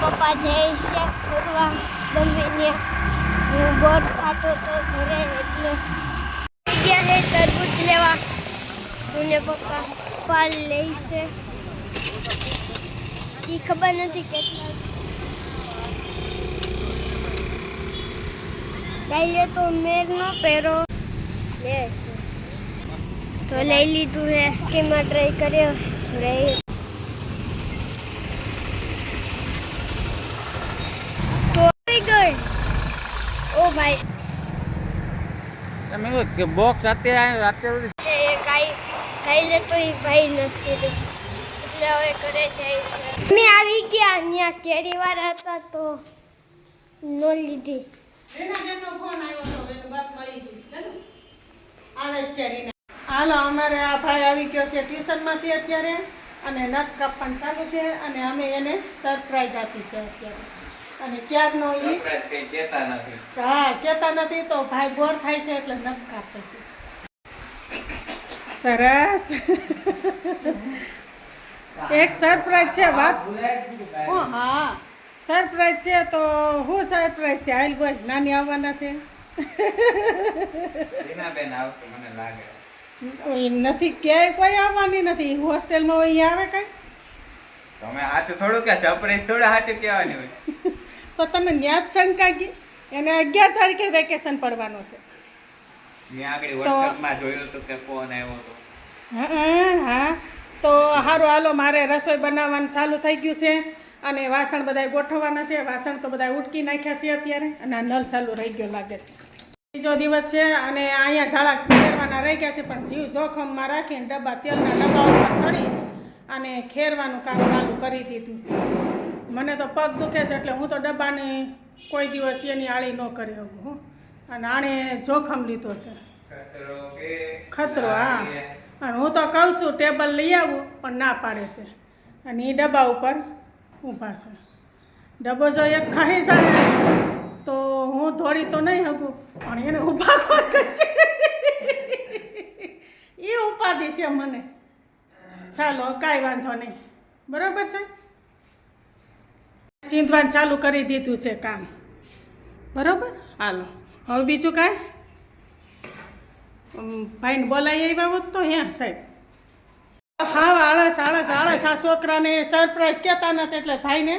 પપ્પા જાય છે ફરવા. ગમે હું બોર ખાતો તો ઘરે એટલે ગયા છે તરબૂચ લેવા. મને પપ્પા પાલ લઈશે એ ખબર નથી કેટલા. લઈ તો મેર નો પહેરો. લે તો લઈ લીધું હે. કેમાં ટ્રાય કર્યો? રહી તો આવી ગઈ ઓ ભાઈ તમે એવું કે બોક્સ અત્યારે અત્યારે એ કાઈ કાઈ લે તો એ ભાઈ નથી એટલે હવે ઘરે જાય છે. મેં આવી ગયા ત્યાં કેરી વાળા હતા તો નો લીધી. હાલો અમારે આ ભાઈ આવી ગયો છે ટ્યુશનમાંથી અત્યારે અને નખ કાપવાનું ચાલુ છે અને અમે એને સરપ્રાઈઝ આપી છે અત્યારે. અને ક્યારનો ઈ? કઈ કહેતા નથી. હા કહેતા નથી તો ભાઈ બોર થાય છે એટલે નખ કાપે છે. સરસ. એક સરપ્રાઈઝ છે વાત. ઓ હા. સરપ્રાઈઝ છે તો હું સરપ્રાઈઝ છે? આઈલ બોલ નાની આવવાના છે? રીનાબેન આવશે મને લાગે. નથી ક્યાંય કોઈ આવવાની નથી. હોસ્ટેલમાં હોય આવે કઈ? તમે સાચું થોડું કે સરપ્રાઈઝ થોડું સાચું કહેવાની હોય. તો તમે ન્યાજ શંકા ગઈ એને અગિયાર તારીખે વેકેશન પડવાનો છે. તો- હા હા સારું હાલો મારે રસોઈ બનાવવાનું ચાલુ થઈ ગયું છે અને વાસણ બધા ગોઠવવાના છે. વાસણ તો બધા ઉટકી નાખ્યા છે અત્યારે અને આ નળ ચાલુ રહી ગયો લાગે છે. બીજો દિવસ છે અને અહીંયા ઝાડા ખેરવાના રહી ગયા છે પણ જીવ જોખમમાં રાખીને ડબ્બા તેલના ડબ્બા ઉપર ચડી અને ખેરવાનું કામ ચાલુ કરી દીધું છે. મને તો પગ દુખે છે એટલે હું તો ડબ્બાને કોઈ દિવસ એની આળી ન કરી શકું હું. અને આણે જોખમ લીધો છે. ખતરો હા. અને હું તો કહું છું ટેબલ લઈ આવું પણ ના પાડે છે. અને એ ડબ્બા ઉપર ઊભા છે. ડબ્બો જો એક ખાઈ જાય તો હું ધોળી તો નહીં હગું પણ એને ઊભા કોણ કરશે એ ઉપાધિ છે મને. ચાલો કાંઈ વાંધો નહીં. બરાબર છે? સીંધવાનું ચાલુ કરી દીધું છે કામ. બરાબર? હાલો. હવે બીજું કાંઈ? ભાઈને બોલાવી આવ્યા હોત તો હે, સાહેબ? હા આળસ આળસ આળસ. આ છોકરાને સરપ્રાઈઝ કહેતા નથી એટલે ભાઈને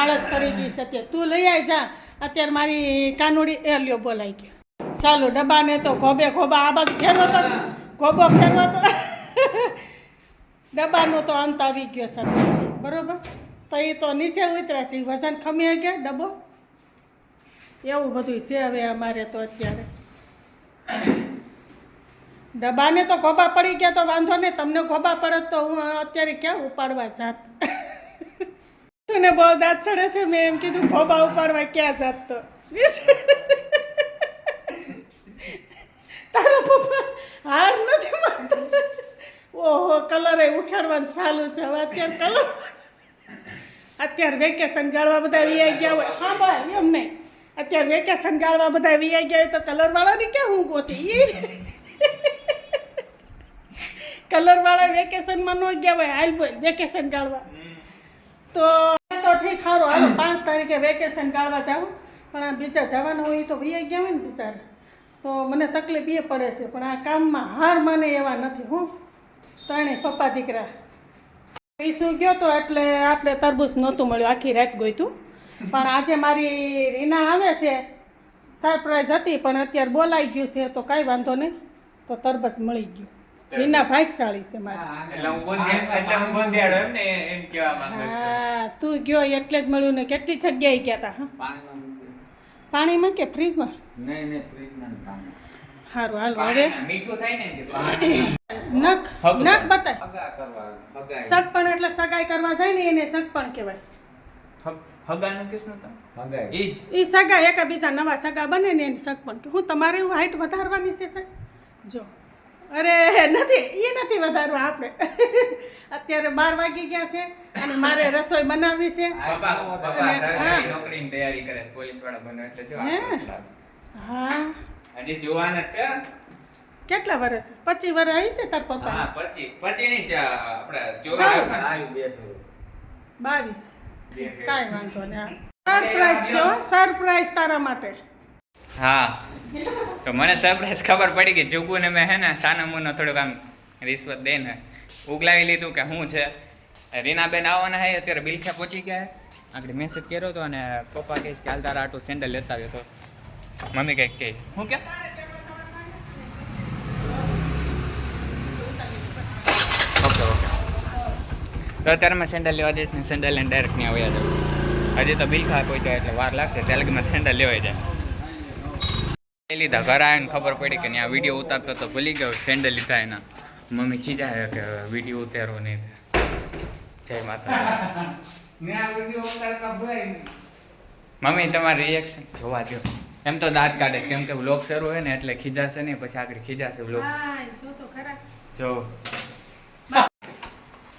આળસ કરી ગઈ છે તું લઈ આવી જા. અત્યારે મારી કાનુડી, એ લ્યો બોલાઈ ગયો. ચાલો, ડબ્બાને તો ખોબે ખોબા આ બાજુ ફેરવો તો. ખોબો ફેરવો તો. ડબ્બાનો તો અંત આવી ગયો સર બરોબર? તો એ તો નીચે ઉતર્યા છે. વજન ખમી ગયા ડબ્બો એવું બધું છે હવે અમારે તો અત્યારે. ડબ્બાને તો ખોબા પડી ગયા તો વાંધો નહીં. તમને ખોબા પડે તો હું અત્યારે ક્યાં ઉપાડવા જાત? ને બહુ દાંત છે મેં એમ કીધું ખોબા ઉપાડવા ક્યાં જાત તો? તારો પપ્પા હાર નથી ઓહો કલર એ ઉખાડવાનું ચાલુ છે. હવે અત્યારે કલર અત્યારે વેકેશન ગાળવા બધા વીઆઈ ગયા હોય. હા ભાઈ એમ નહીં. અત્યારે વેકેશન ગાળવા બધા વીઆઈ ગયા હોય તો કલરવાળાની ક્યાં હું ગોતી કલરવાળા વેકેશનમાં ન ગયા હોય. હાલ બોલ વેકેશન ગાળવા. તો તો ઠીક સારું હાલો પાંચ તારીખે વેકેશન ગાળવા જાઉં. પણ આ બીજા જવાનું હોય તો વીઆઈ ગયા હોય ને બિચારા. તો મને તકલીફ એ પડે છે પણ આ કામમાં હાર માને એવા નથી હું. ત્રણેય પપ્પા દીકરા. ઈસુ ગયો તો એટલે આપણે તરબૂચ નહોતું મળ્યું આખી રાત ગોઈતું પણ આજે મારી રીના આવે છે સરપ્રાઈઝ હતી પણ અત્યારે બોલાઈ ગયું છે તો કાંઈ વાંધો નહીં તો તરબૂચ મળી ગયું. રીના ભાગશાળી છે મારી. એટલે હું બોંધિયા એટલે હું બોંધિયાળો એમ ને એમ કહેવા માંગુ છું. હા તું ગયો એટલે જ મળ્યું ને કેટલી જગ્યાએ ગયા હતા હા? પાણીમાં પાણીમાં કે ફ્રીજમાં? નહીં નહીં ફ્રીજમાં સારું હાલ હવે? મીઠું થાય ને નખ નખ બતાય. સગ પણ સગપણ એટલે સગાઈ કરવા જાય ને એને સગપણ કહેવાય. હગાનું ઈ સગા એકાબીજા નવા સગા બને ને એની સગપણ હું તમારે એવું હાઈટ વધારવાની છે સર જો. અરે નથી એ નથી વધારવા આપણે. અત્યારે બાર વાગી ગયા છે અને મારે રસોઈ બનાવવી છે. હા. નોકરીની તૈયારી કરે છે પોલીસવાળા બને એટલે જો હે? આટલું. હા હજી જોવાના છે? કેટલા વર્ષ પચીસ વર્ષ આવી છે તાર હા પપ્પા પછી પછી નહીં ચા આપણે આવ્યું બે બાવીસ. કાંઈ વાંધો નહીં સરપ્રાઈઝ છે સરપ્રાઈઝ તારા માટે. હા. તો મને સરપ્રાઈઝ ખબર પડી કે જુગુને મેં હે ને સાના થોડુંક આમ રિશ્વત દઈને ઉગલાવી લીધું કે શું છે. રીનાબેન આવવાના હે અત્યારે બિલખા પહોંચી ગયા હે. આગળ મેસેજ કર્યો હતો અને પપ્પા કહીશ કે હાલ તારા આટું સેન્ડલ લેતા આવ્યો તો. મમ્મી કંઈક કહે. શું કે ઓકે ઓકે તો અત્યારે મેં સેન્ડલ લેવા જઈશ ને સેન્ડલ લઈને ડાયરેક્ટ ત્યાં આવ્યા જાઉં. હજી તો બિલખા પહોંચ્યા એટલે વાર લાગશે. ત્યારે મેં સેન્ડલ લેવાઈ જાય. લીધા. ઘર આવીને ખબર પડી કે ત્યાં વીડિયો ઉતારતો તો ભૂલી ગયો. સેન્ડલ લીધા એના. મમ્મી ખીજાય કે વીડિયો ઉતારો નહીં જય માતા મમ્મી તમારું રિએક્શન જોવા દો એમ તો દાંત કાઢે છે. કેમ કે વ્લોગ શરૂ હોય ને એટલે ખીજાશે નહીં પછી આગળ ખીજાશે વ્લોગ હા જો તો ખરા. જો.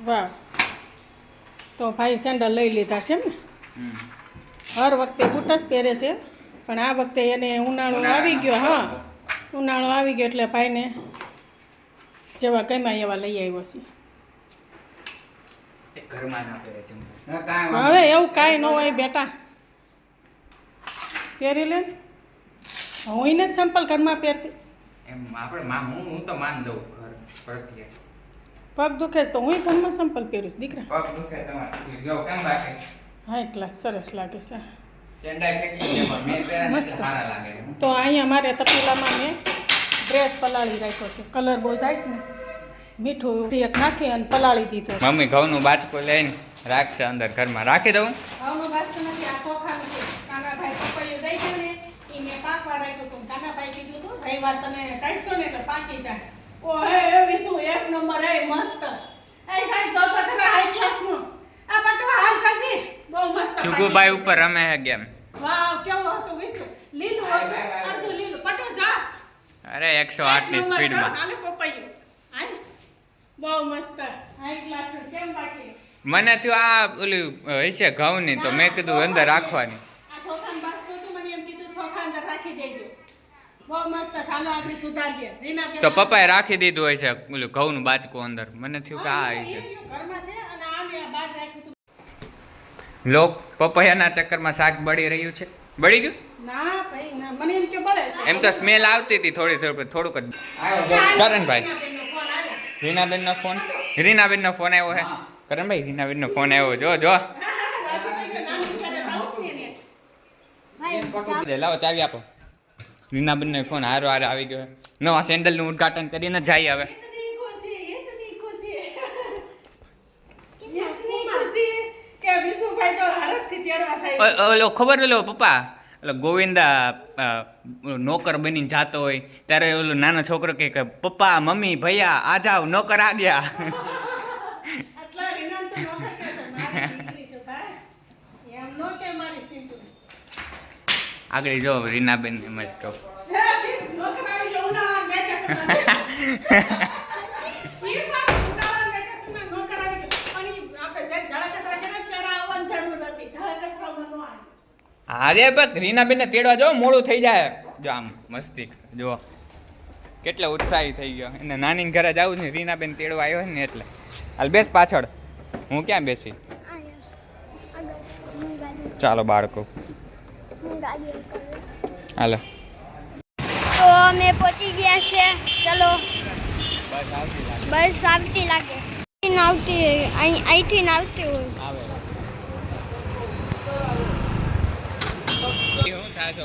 વાહ. તો ભાઈ સેન્ડલ લઈ લીધા છે ને? હર વખતે બૂટ જ પહેરે છે. પણ આ વખતે એને ઉનાળો આવી ગયો હા. ઉનાળો આવી ગયો એટલે ભાઈને જેવા કઈમાં એવા લઈ આવ્યો છે. એ ઘરમાં ના પહેરે છે હવે એવું કાંઈ ન હોય બેટા. પહેરી લે ને. હું એને જ સંપલ ઘરમાં પહેરતી. એમ આપણે માં હું હું તો માન દઉં ઘર પ્રત્યે પગ દુખે તો હું ઘરમાં સંપલ પહેરું છું દીકરા. પગ દુખે તમારે. જો કેમ લાગે? હા એટલા સરસ લાગે છે. દે મસ્ત. એટલે સારા લાગે તો અહીંયા મારે તપેલામાં મેં ડ્રેસ પલાળી રાખ્યો છે. કલર બહુ જાય છે ને. મીઠું એક નાખી અને પલાળી દીધો મમ્મી ઘઉંનું બાચકું લઈને રાખશે અંદર ઘરમાં. રાખી દઉં? ઘઉંનું બાસ્કું નથી આ ચોખાનું છે. કાનાભાઈ પપૈયું દઈ ને. એ મેં પાકવા રાખ્યું હતું કાનાભાઈ કીધું હતું રવિવાર તમે કાઢશો ને એટલે પાકી જાય ઓ હે એવી શું? એક નંબર એ મસ્ત. એ સાહેબ જો તો ખરા હાઈ ક્લાસનું આ પટુ હાલ જલ્દી. બહુ મસ્ત ચુગુભાઈ ઉપર રમે ગેમ. વાવ કેવું હતું વિશુ? લીલું હતું અડધું લીલું. પટુ જા. અરે એકસો આઠની સ્પીડમાં. હાલે પપૈયું. હાલ. બહુ મસ્ત. હાઈ ક્લાસનું કેમ બાકી? મને થયું આ ઓલું હશે ઘઉંની તો મેં કીધું અંદર રાખવાની આ ચોખાનું બાસ્કું હતું, મને એમ કીધું ચોખા અંદર રાખી દેજો બહુ મસ્ત ચાલો આપણે સુધારીએ રીના બેન તો પપ્પાએ રાખી દીધું હોય છે ઓલું ઘઉંનું બાચકું અંદર. મને થયું કે આ છે. અને આને આ બહાર રાખ્યું લોક પપૈયાના ચક્કરમાં શાક બળી રહ્યું છે. બળી ગયું? ના ભાઈ ના. મને એમ કે બળે છે. એમ તો સ્મેલ આવતી હતી થોડી થોડી થોડુંક જ. કરણભાઈ. રીનાબેનનો ફોન આવ્યો. રીનાબેનનો ફોન? રીનાબેનનો ફોન આવ્યો હે? કરણભાઈ રીનાબેનનો ફોન આવ્યો. જો જો. લાવો ચાવી આપો. રીનાબેનને ફોન હારો હારે આવી ગયો. નવા સેન્ડલનું ઉદઘાટન કરીને જાય હવે. ઓલો ખબર ઓલો પપ્પા? એટલે ગોવિંદા નોકર બનીને જતો હોય. ત્યારે ઓલો નાનો છોકરો કે પપ્પા મમ્મી ભૈયા આ જાવ નોકર આ ગયા. આવવાની જો રીનાબેન એમ જ કહું. અરે બસ રીનાબેનને તેડવા જો મોડું થઈ જાય. જો આમ મસ્તી જો કેટલો ઉત્સાહી થઈ ગયો. એને નાની ઘરે જવું છે રીનાબેન તેડવા આવ્યો ને એટલે. હાલ બેસ પાછળ. હું ક્યાં બેસી? આગળ. ચાલો બાળકો. હાલો. તો અમે પહોંચી ગયા છે. ચલો. બસ આવતી લાગે. આવતી અહીં અહીંથી આવતી હોય.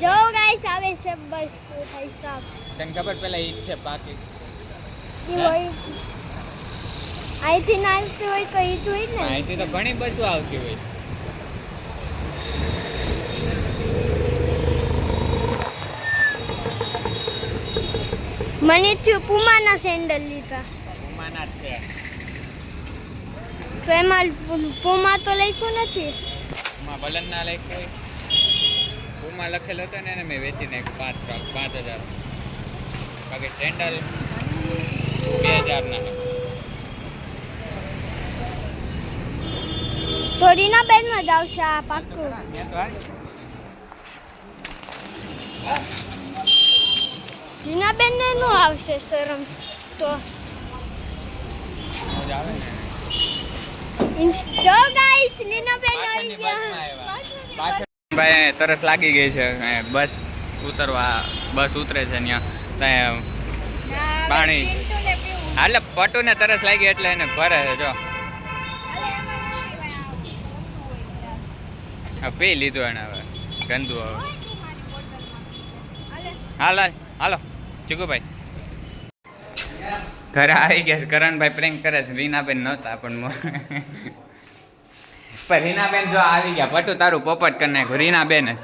જો ગાઈસ આવે છે બસ. ભાઈ સાહેબ તને ખબર પેલા ઈ છે બાકી ઈ હોય. અહીંથી ને આવતી હોય તો ઈ હોય ને. અહીંથી તો ઘણી બસો આવતી હોય. મને થયું પુમાના સેન્ડલ લીધા. પુમાના છે. તો એમાં પુમા તો લખ્યું નથી. પુમા બલન ના લખ્યું પુમા લખેલો હતો ને એને મેં વેચી નાખ્યું પાંચ લાખ પાંચ હજાર. બાકી સેન્ડલ બે હજારના રીના બેનમાં જ આવશે આ પાક્કું. બેન ને આવશે શરમ તો. ભાઈ તરસ લાગી ગઈ છે. બસ ઉતરવા બસ ઉતરે છે ત્યાં. ત્યાં પાણી એટલે પટુને તરસ લાગી એટલે એને ભરે છે જો. પી લીધું એને હવે. ગંદુ હવે. હાલ હાલો. ચીકુભાઈ ઘરે આવી ગયા છે. કરણભાઈ પ્રેન્ક કરે છે. રીનાબેન નહોતા, પણ પણ રીનાબેન જો આવી ગયા. પટુ તારું પોપટ કરી નાખ્યું. રીનાબેન જ.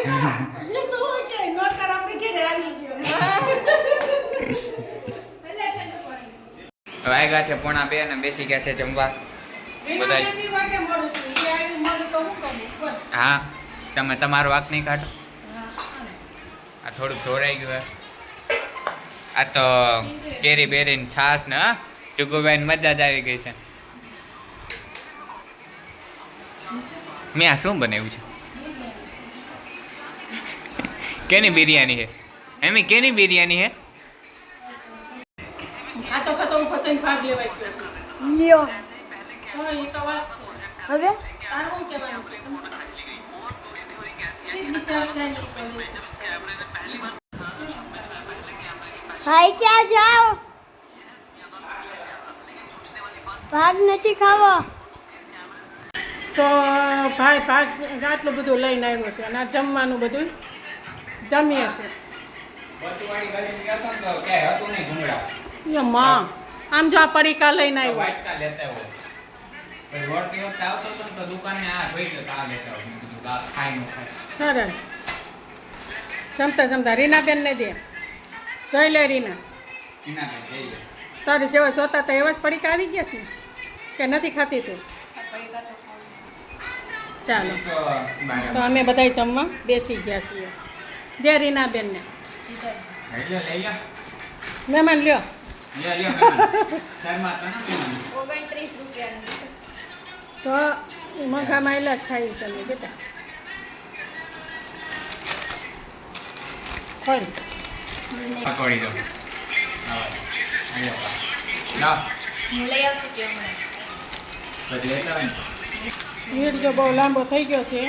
વાગ્યા છે પોણા બે ને બેસી ગયા છે જમવા. તો હું કરું બસ. હા તમે તમારો વાક નહીં કાઢો. આ થોડુંક ઢોરાઈ ગયું હે. આ તો કેરી બેરીને છાસ ને હા ચુગુભાઈ મજા જ આવી ગઈ છે. મેં આ શું બનાવ્યું છે? કેની બિરયાની છે એમી કેની બિરયાની છે આ તો હું પતંગ ભાગ લેવાય લ્યો. હવે. ભાઈ ક્યાં જાઓ? ભાગ નથી ખાવો. તો ભાઈ ભાગ આટલું બધું લઈને આવ્યો છે અને જમવાનું બધું જમીએ છે. માં આમ જો આ પડીકા લઈને આવ્યો. વાટકા લેતા આવો. પછી વળતી વખતે આવતો હતો તો દુકાને આ જોઈ લો આ લેતા આવો. કીધું આ ખાય ન ખાય. સરસ. જમતા જમતા રીનાબેન ને દે. જોઈ લે રીના. જઈ તારે જેવા જોતા તો એવા જ પડીકા આવી ગયા છે કે નથી ખાતી તું? ચાલો. તો અમે બધાય જમવા બેસી ગયા છીએ. દે રીનાબેનને મહેમાન લ્યો. ઓગણત્રીસ લ્યો, તો મઘા માયલા જ ખાઈ છે બેટા. ખોલ પકોડી દો. બહુ લાંબો થઈ ગયો છે.